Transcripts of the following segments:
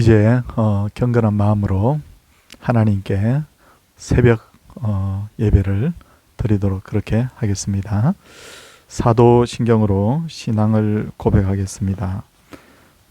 이제 어, 경건한 마음으로 하나님께 새벽 어, 예배를 드리도록 그렇게 하겠습니다. 사도신경으로 신앙을 고백하겠습니다.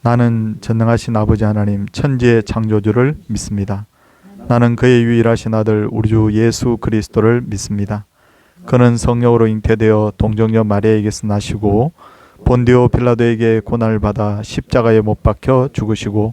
나는 전능하신 아버지 하나님 천지의 창조주를 믿습니다. 나는 그의 유일하신 아들 우리 주 예수 그리스도를 믿습니다. 그는 성령으로 잉태되어 동정녀 마리아에게서 나시고 본디오 빌라도에게 고난을 받아 십자가에 못 박혀 죽으시고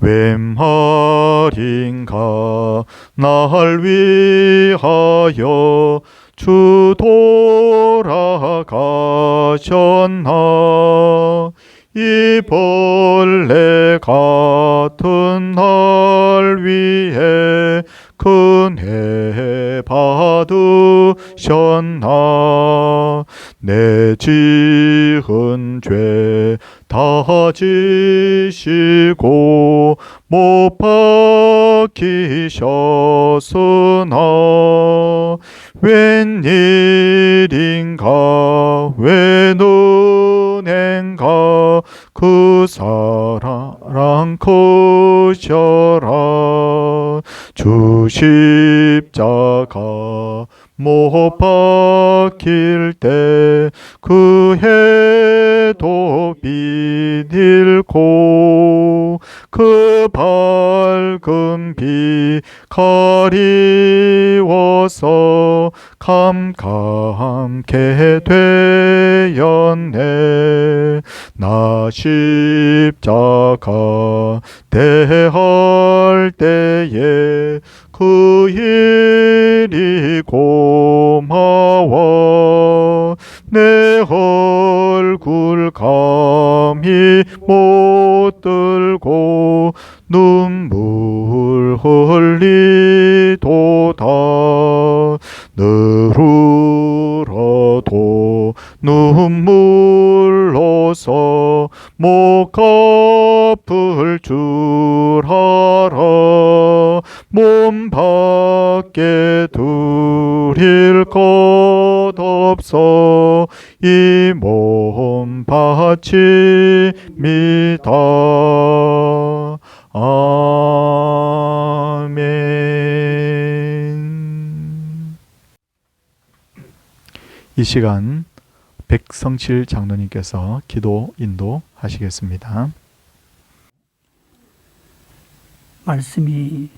웬 말인가 날 위하여 주 돌아가셨나 이 벌레 같은 날 위해 큰애 받으셨나? 내 지은 죄 다 지시고 못 박히셨으나? 웬일인가? 왜눈 엔가 그 사랑 크셔라. 주 십자가 못 박힐 때 그 해도 비닐고 그 밝은 빛 가리워서 감감케 되었네. 나 십자가 대할 때에 그 일이 고마워. 내 얼굴 감히 바칩니다. 아멘. 이 시간 백성칠 장로님께서 기도 인도하시겠습니다. 말씀이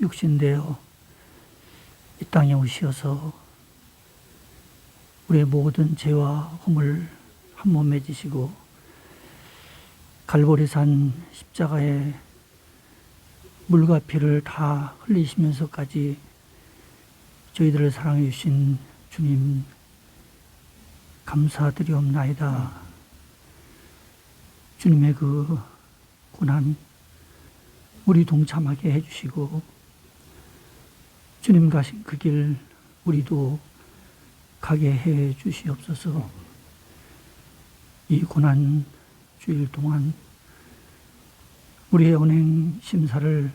육신되어 이 땅에 오시어서 우리의 모든 죄와 험을 한 몸에 지시고 갈보리산 십자가에 물과 피를 다 흘리시면서까지 저희들을 사랑해 주신 주님 감사드리옵나이다. 주님의 그 고난 우리 동참하게 해주시고 주님 가신 그 길 우리도 가게 해 주시옵소서. 이 고난 주일 동안 우리의 언행 심사를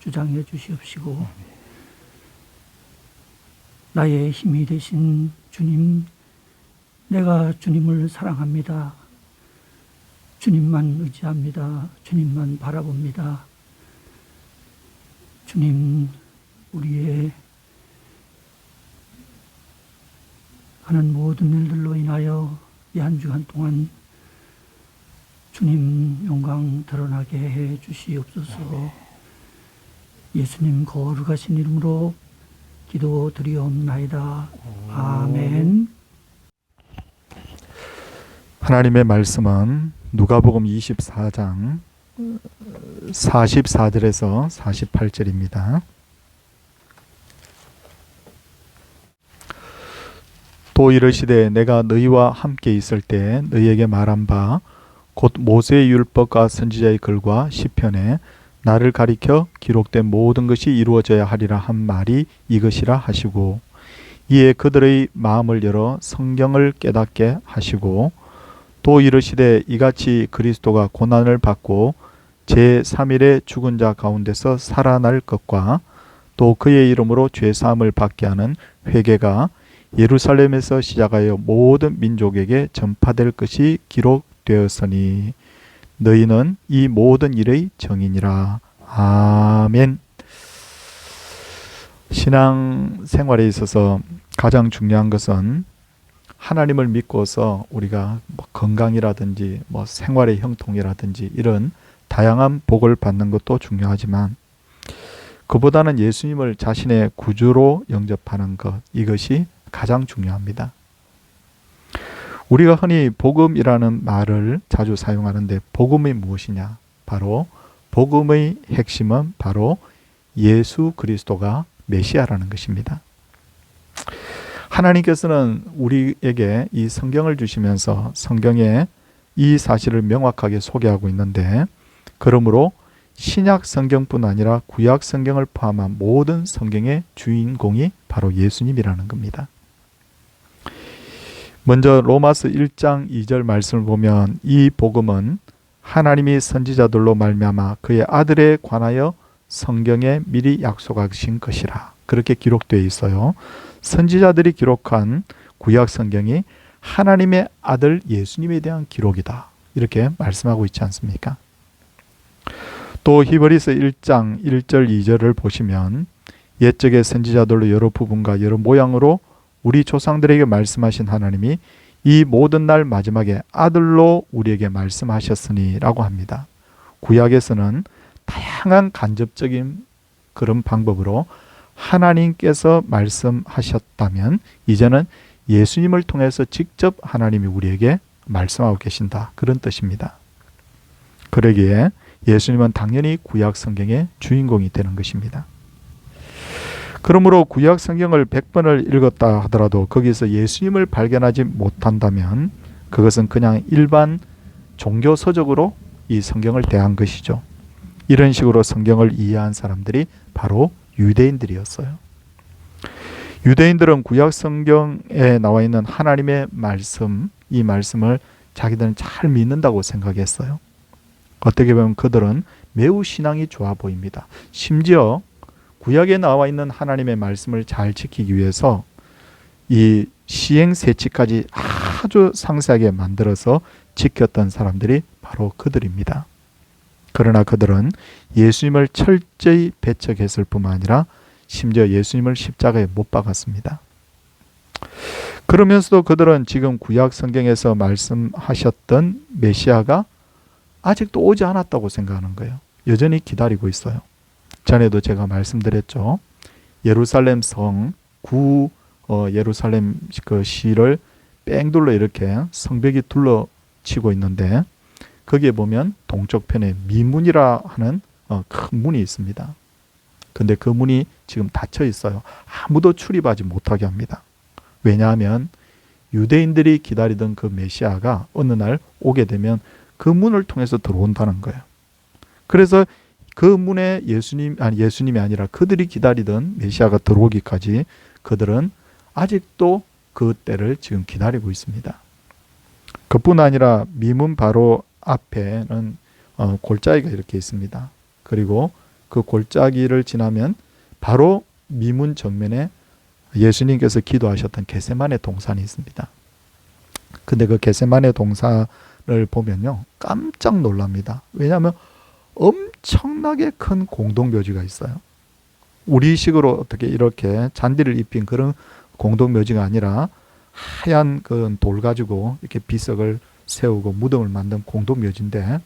주장해 주시옵시고 나의 힘이 되신 주님, 내가 주님을 사랑합니다. 주님만 의지합니다. 주님만 바라봅니다. 주님, 우리의 하는 모든 일들로 인하여 이 한 주간 동안 주님 영광 드러나게 해 주시옵소서. 예수님 거룩하신 이름으로 기도드리옵나이다. 아멘. 하나님의 말씀은 누가복음 24장 44절에서 48절입니다. 또 이르시되 내가 너희와 함께 있을 때 너희에게 말한 바 곧 모세의 율법과 선지자의 글과 시편에 나를 가리켜 기록된 모든 것이 이루어져야 하리라 한 말이 이것이라 하시고 이에 그들의 마음을 열어 성경을 깨닫게 하시고 또 이르시되 이같이 그리스도가 고난을 받고 제 3일에 죽은 자 가운데서 살아날 것과 또 그의 이름으로 죄 사함을 받게 하는 회개가 예루살렘에서 시작하여 모든 민족에게 전파될 것이 기록 되었으니 너희는 이 모든 일의 정인이라. 아멘. 신앙 생활에 있어서 가장 중요한 것은 하나님을 믿고서 우리가 뭐 건강이라든지 뭐 생활의 형통이라든지 이런 다양한 복을 받는 것도 중요하지만 그보다는 예수님을 자신의 구주로 영접하는 것 이것이 가장 중요합니다. 우리가 흔히 복음이라는 말을 자주 사용하는데 복음이 무엇이냐? 바로 복음의 핵심은 바로 예수 그리스도가 메시아라는 것입니다. 하나님께서는 우리에게 이 성경을 주시면서 성경에 이 사실을 명확하게 소개하고 있는데 그러므로 신약 성경뿐 아니라 구약 성경을 포함한 모든 성경의 주인공이 바로 예수님이라는 겁니다. 먼저 로마서 1장 2절 말씀을 보면 이 복음은 하나님이 선지자들로 말미암아 그의 아들에 관하여 성경에 미리 약속하신 것이라 그렇게 기록되어 있어요. 선지자들이 기록한 구약 성경이 하나님의 아들 예수님에 대한 기록이다. 이렇게 말씀하고 있지 않습니까? 또 히브리서 1장 1절 2절을 보시면 옛적의 선지자들로 여러 부분과 여러 모양으로 우리 조상들에게 말씀하신 하나님이 이 모든 날 마지막에 아들로 우리에게 말씀하셨으니라고 합니다. 구약에서는 다양한 간접적인 그런 방법으로 하나님께서 말씀하셨다면 이제는 예수님을 통해서 직접 하나님이 우리에게 말씀하고 계신다. 그런 뜻입니다. 그러기에 예수님은 당연히 구약 성경의 주인공이 되는 것입니다. 그러므로 구약 성경을 100번을 읽었다 하더라도 거기서 예수님을 발견하지 못한다면 그것은 그냥 일반 종교 서적으로 이 성경을 대한 것이죠. 이런 식으로 성경을 이해한 사람들이 바로 유대인들이었어요. 유대인들은 구약 성경에 나와 있는 하나님의 말씀, 이 말씀을 자기들은 잘 믿는다고 생각했어요. 어떻게 보면 그들은 매우 신앙이 좋아 보입니다. 심지어 구약에 나와 있는 하나님의 말씀을 잘 지키기 위해서 이 시행세치까지 아주 상세하게 만들어서 지켰던 사람들이 바로 그들입니다. 그러나 그들은 예수님을 철저히 배척했을 뿐만 아니라 심지어 예수님을 십자가에 못 박았습니다. 그러면서도 그들은 지금 구약 성경에서 말씀하셨던 메시아가 아직도 오지 않았다고 생각하는 거예요. 여전히 기다리고 있어요. 전에도 제가 말씀드렸죠. 예루살렘 성, 구 어, 예루살렘 그 시를 뺑둘러 이렇게 성벽이 둘러치고 있는데 거기에 보면 동쪽 편에 미문이라 하는 어, 큰 문이 있습니다. 근데 그 문이 지금 닫혀 있어요. 아무도 출입하지 못하게 합니다. 왜냐하면 유대인들이 기다리던 그 메시아가 어느 날 오게 되면 그 문을 통해서 들어온다는 거예요. 그래서 그 문에 예수님 아니 예수님이 아니라 그들이 기다리던 메시아가 들어오기까지 그들은 아직도 그 때를 지금 기다리고 있습니다. 그뿐 아니라 미문 바로 앞에는 어, 골짜기가 이렇게 있습니다. 그리고 그 골짜기를 지나면 바로 미문 정면에 예수님께서 기도하셨던 게세만의 동산이 있습니다. 근데 그 게세만의 동산을 보면요. 깜짝 놀랍니다. 왜냐하면 엄 청나게 큰 공동묘지가 있어요. 우리식으로 어떻게 이렇게 잔디를 입힌 그런 공동묘지가 아니라 하얀 그 돌 가지고 이렇게 비석을 세우고 무덤을 만든 공동묘지인데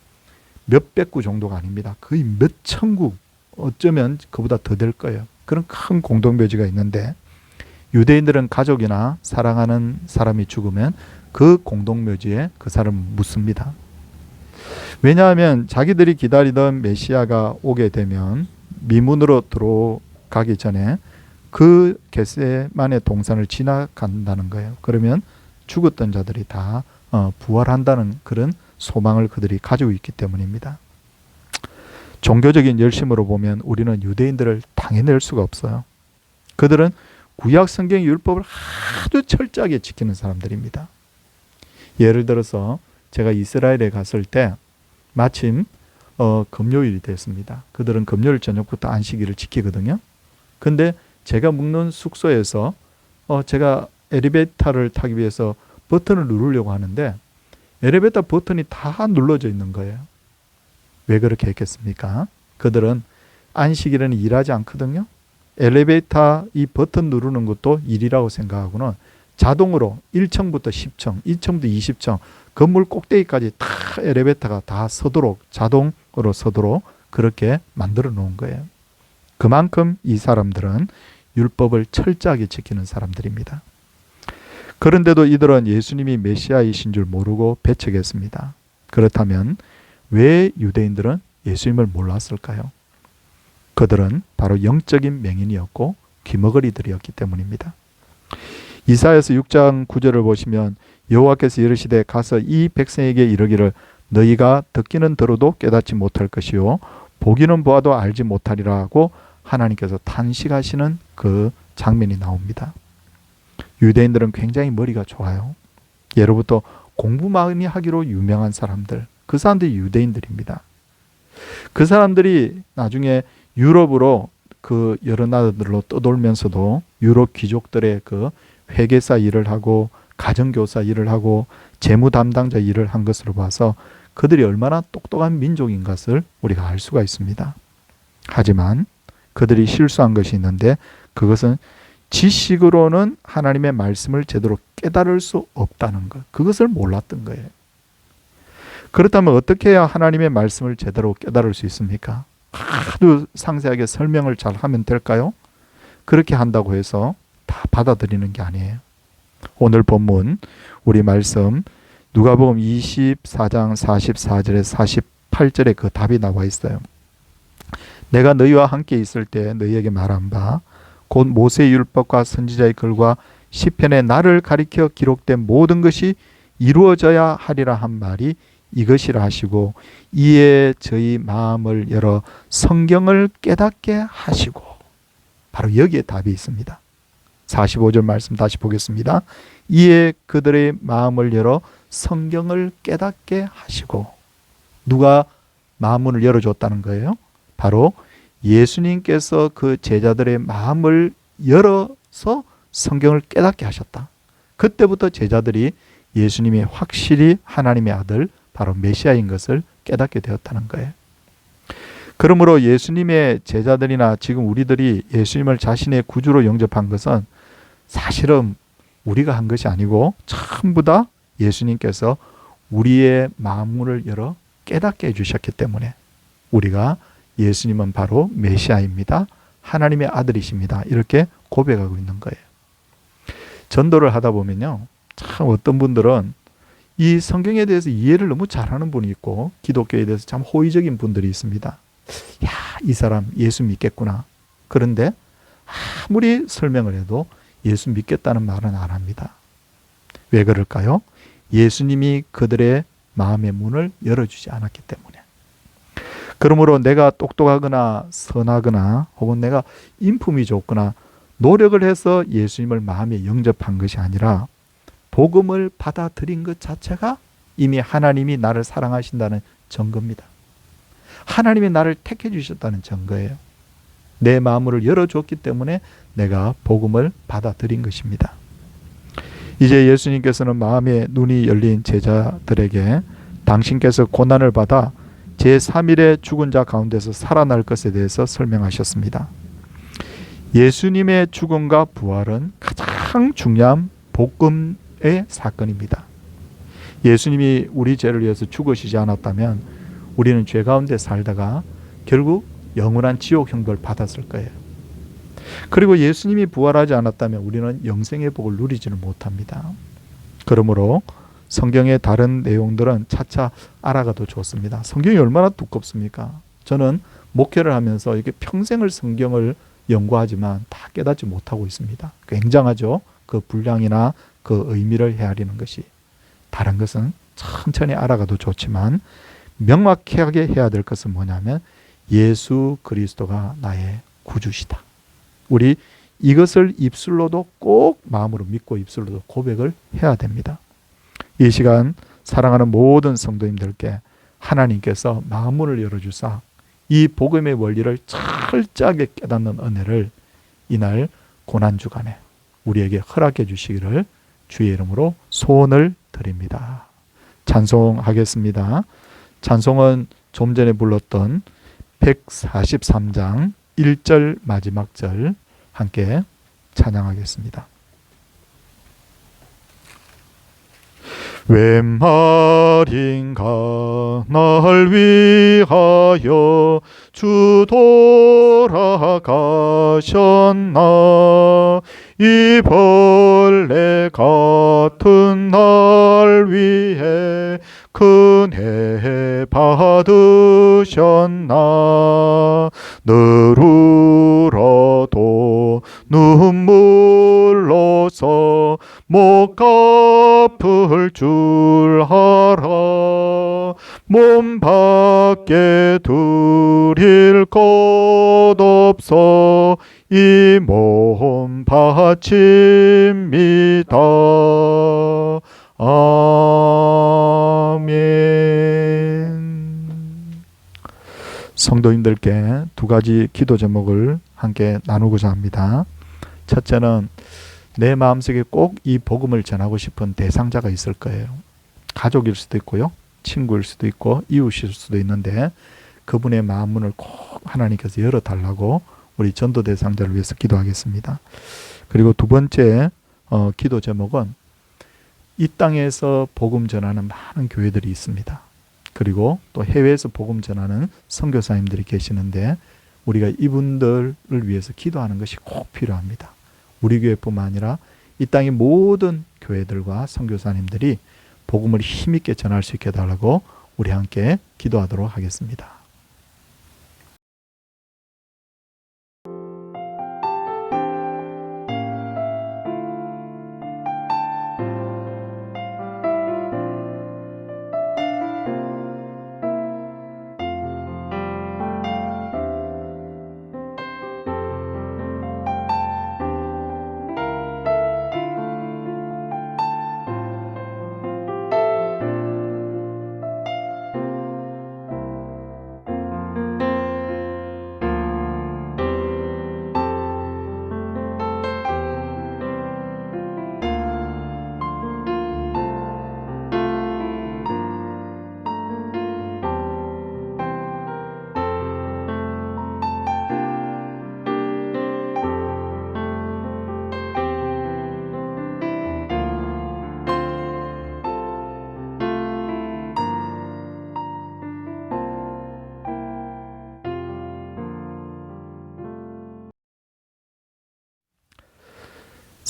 몇백 구 정도가 아닙니다. 거의 몇 천 구 어쩌면 그보다 더 될 거예요. 그런 큰 공동묘지가 있는데 유대인들은 가족이나 사랑하는 사람이 죽으면 그 공동묘지에 그 사람을 묻습니다. 왜냐하면 자기들이 기다리던 메시아가 오게 되면 미문으로 들어가기 전에 그 게세만의 동산을 지나간다는 거예요. 그러면 죽었던 자들이 다 어, 부활한다는 그런 소망을 그들이 가지고 있기 때문입니다. 종교적인 열심으로 보면 우리는 유대인들을 당해낼 수가 없어요. 그들은 구약 성경 의 율법을 아주 철저하게 지키는 사람들입니다. 예를 들어서 제가 이스라엘에 갔을 때 마침 어, 금요일이 됐습니다. 그들은 금요일 저녁부터 안식일을 지키거든요. 근데 제가 묵는 숙소에서 어, 제가 엘리베이터를 타기 위해서 버튼을 누르려고 하는데 엘리베이터 버튼이 다 눌러져 있는 거예요. 왜 그렇게 했겠습니까? 그들은 안식일에는 일하지 않거든요. 엘리베이터 이 버튼 누르는 것도 일이라고 생각하고는 자동으로 1층부터 10층, 2층부터 20층 건물 꼭대기까지 다 엘리베이터가 다 서도록 자동으로 서도록 그렇게 만들어 놓은 거예요. 그만큼 이 사람들은 율법을 철저하게 지키는 사람들입니다. 그런데도 이들은 예수님이 메시아이신 줄 모르고 배척했습니다. 그렇다면 왜 유대인들은 예수님을 몰랐을까요? 그들은 바로 영적인 맹인이었고 귀머거리들이었기 때문입니다. 이사야서 6장 9절을 보시면 여호와께서 이르시되 가서 이 백성에게 이르기를 너희가 듣기는 들어도 깨닫지 못할 것이요 보기는 보아도 알지 못하리라 하고 하나님께서 탄식하시는 그 장면이 나옵니다. 유대인들은 굉장히 머리가 좋아요. 예로부터 공부 많이 하기로 유명한 사람들, 그 사람들이 유대인들입니다. 그 사람들이 나중에 유럽으로 그 여러 나라들로 떠돌면서도 유럽 귀족들의 그 회계사 일을 하고 가정교사 일을 하고 재무 담당자 일을 한 것으로 봐서 그들이 얼마나 똑똑한 민족인 것을 우리가 알 수가 있습니다. 하지만 그들이 실수한 것이 있는데 그것은 지식으로는 하나님의 말씀을 제대로 깨달을 수 없다는 것. 그것을 몰랐던 거예요. 그렇다면 어떻게 해야 하나님의 말씀을 제대로 깨달을 수 있습니까? 아주 상세하게 설명을 잘 하면 될까요? 그렇게 한다고 해서 다 받아들이는 게 아니에요. 오늘 본문 우리 말씀 누가복음 24장 44절에 48절에 그 답이 나와 있어요. 내가 너희와 함께 있을 때 너희에게 말한 바 곧 모세의 율법과 선지자의 글과 시편에 나를 가리켜 기록된 모든 것이 이루어져야 하리라 한 말이 이것이라 하시고 이에 저희 마음을 열어 성경을 깨닫게 하시고 바로 여기에 답이 있습니다. 45절 말씀 다시 보겠습니다. 이에 그들의 마음을 열어 성경을 깨닫게 하시고 누가 마음문을 열어줬다는 거예요? 바로 예수님께서 그 제자들의 마음을 열어서 성경을 깨닫게 하셨다. 그때부터 제자들이 예수님이 확실히 하나님의 아들, 바로 메시아인 것을 깨닫게 되었다는 거예요. 그러므로 예수님의 제자들이나 지금 우리들이 예수님을 자신의 구주로 영접한 것은 사실은 우리가 한 것이 아니고 전부 다 예수님께서 우리의 마음문을 열어 깨닫게 해주셨기 때문에 우리가 예수님은 바로 메시아입니다. 하나님의 아들이십니다. 이렇게 고백하고 있는 거예요. 전도를 하다 보면요. 참 어떤 분들은 이 성경에 대해서 이해를 너무 잘하는 분이 있고 기독교에 대해서 참 호의적인 분들이 있습니다. 야, 이 사람 예수 믿겠구나. 그런데 아무리 설명을 해도 예수 믿겠다는 말은 안 합니다. 왜 그럴까요? 예수님이 그들의 마음의 문을 열어주지 않았기 때문에. 그러므로 내가 똑똑하거나 선하거나 혹은 내가 인품이 좋거나 노력을 해서 예수님을 마음에 영접한 것이 아니라 복음을 받아들인 것 자체가 이미 하나님이 나를 사랑하신다는 증거입니다. 하나님이 나를 택해 주셨다는 증거예요. 내 마음을 열어줬기 때문에 내가 복음을 받아들인 것입니다. 이제 예수님께서는 마음의 눈이 열린 제자들에게 당신께서 고난을 받아 제3일에 죽은 자 가운데서 살아날 것에 대해서 설명하셨습니다. 예수님의 죽음과 부활은 가장 중요한 복음의 사건입니다. 예수님이 우리 죄를 위해서 죽으시지 않았다면 우리는 죄 가운데 살다가 결국 영원한 지옥 형벌 받았을 거예요. 그리고 예수님이 부활하지 않았다면 우리는 영생의 복을 누리지를 못합니다. 그러므로 성경의 다른 내용들은 차차 알아가도 좋습니다. 성경이 얼마나 두껍습니까? 저는 목회를 하면서 이렇게 평생을 성경을 연구하지만 다 깨닫지 못하고 있습니다. 굉장하죠. 그 분량이나 그 의미를 헤아리는 것이. 다른 것은 천천히 알아가도 좋지만 명확하게 해야 될 것은 뭐냐면 예수 그리스도가 나의 구주시다. 우리 이것을 입술로도 꼭 마음으로 믿고 입술로도 고백을 해야 됩니다. 이 시간 사랑하는 모든 성도님들께 하나님께서 마음문을 열어주사 이 복음의 원리를 철저하게 깨닫는 은혜를 이날 고난 주간에 우리에게 허락해 주시기를 주의 이름으로 소원을 드립니다. 찬송하겠습니다. 찬송은 좀 전에 불렀던 143장 1절 마지막 절 함께 찬양하겠습니다. 웬 말인가 날 위하여 주 돌아가셨나 이 벌레 같은 날 위해 큰애 받으셨나? 늘 울어도 눈물로서 못 갚을 줄 알아. 몸 밖에 드릴 것 없어 이 몸 바칩니다. 아 성도님들께 두 가지 기도 제목을 함께 나누고자 합니다. 첫째는 내 마음속에 꼭 이 복음을 전하고 싶은 대상자가 있을 거예요. 가족일 수도 있고요. 친구일 수도 있고 이웃일 수도 있는데 그분의 마음 문을 꼭 하나님께서 열어 달라고 우리 전도 대상자를 위해서 기도하겠습니다. 그리고 두 번째 어, 기도 제목은 이 땅에서 복음 전하는 많은 교회들이 있습니다. 그리고 또 해외에서 복음 전하는 선교사님들이 계시는데 우리가 이분들을 위해서 기도하는 것이 꼭 필요합니다. 우리 교회뿐만 아니라 이 땅의 모든 교회들과 선교사님들이 복음을 힘있게 전할 수 있게 해달라고 우리 함께 기도하도록 하겠습니다.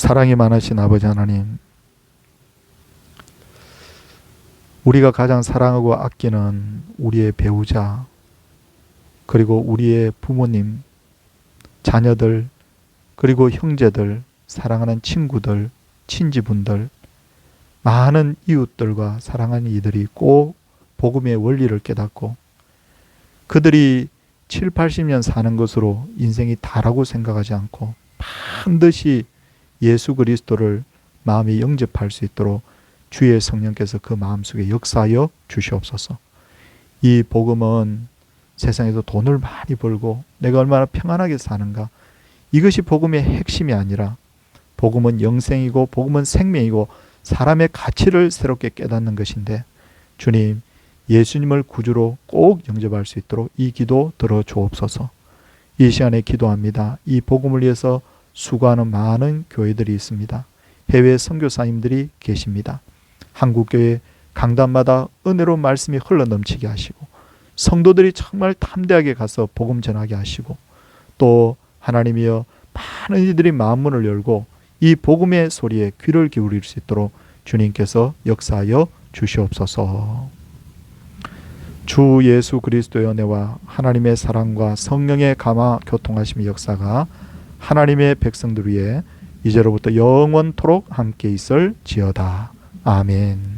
사랑이 많으신 아버지 하나님, 우리가 가장 사랑하고 아끼는 우리의 배우자, 그리고 우리의 부모님, 자녀들, 그리고 형제들, 사랑하는 친구들, 친지분들, 많은 이웃들과 사랑하는 이들이 꼭 복음의 원리를 깨닫고 그들이 7, 80년 사는 것으로 인생이 다라고 생각하지 않고 반드시 예수 그리스도를 마음에 영접할 수 있도록 주의 성령께서 그 마음속에 역사하여 주시옵소서. 이 복음은 세상에서 돈을 많이 벌고 내가 얼마나 평안하게 사는가 이것이 복음의 핵심이 아니라 복음은 영생이고 복음은 생명이고 사람의 가치를 새롭게 깨닫는 것인데 주님 예수님을 구주로 꼭 영접할 수 있도록 이 기도 들어 주옵소서. 이 시간에 기도합니다. 이 복음을 위해서 수고하는 많은 교회들이 있습니다. 해외 선교사님들이 계십니다. 한국 교회 강단마다 은혜로운 말씀이 흘러 넘치게 하시고 성도들이 정말 담대하게 가서 복음 전하게 하시고 또 하나님이여 많은 이들이 마음문을 열고 이 복음의 소리에 귀를 기울일 수 있도록 주님께서 역사하여 주시옵소서. 주 예수 그리스도의 은혜와 하나님의 사랑과 성령의 감화 교통하심의 역사가 하나님의 백성들 위해 이제로부터 영원토록 함께 있을 지어다. 아멘.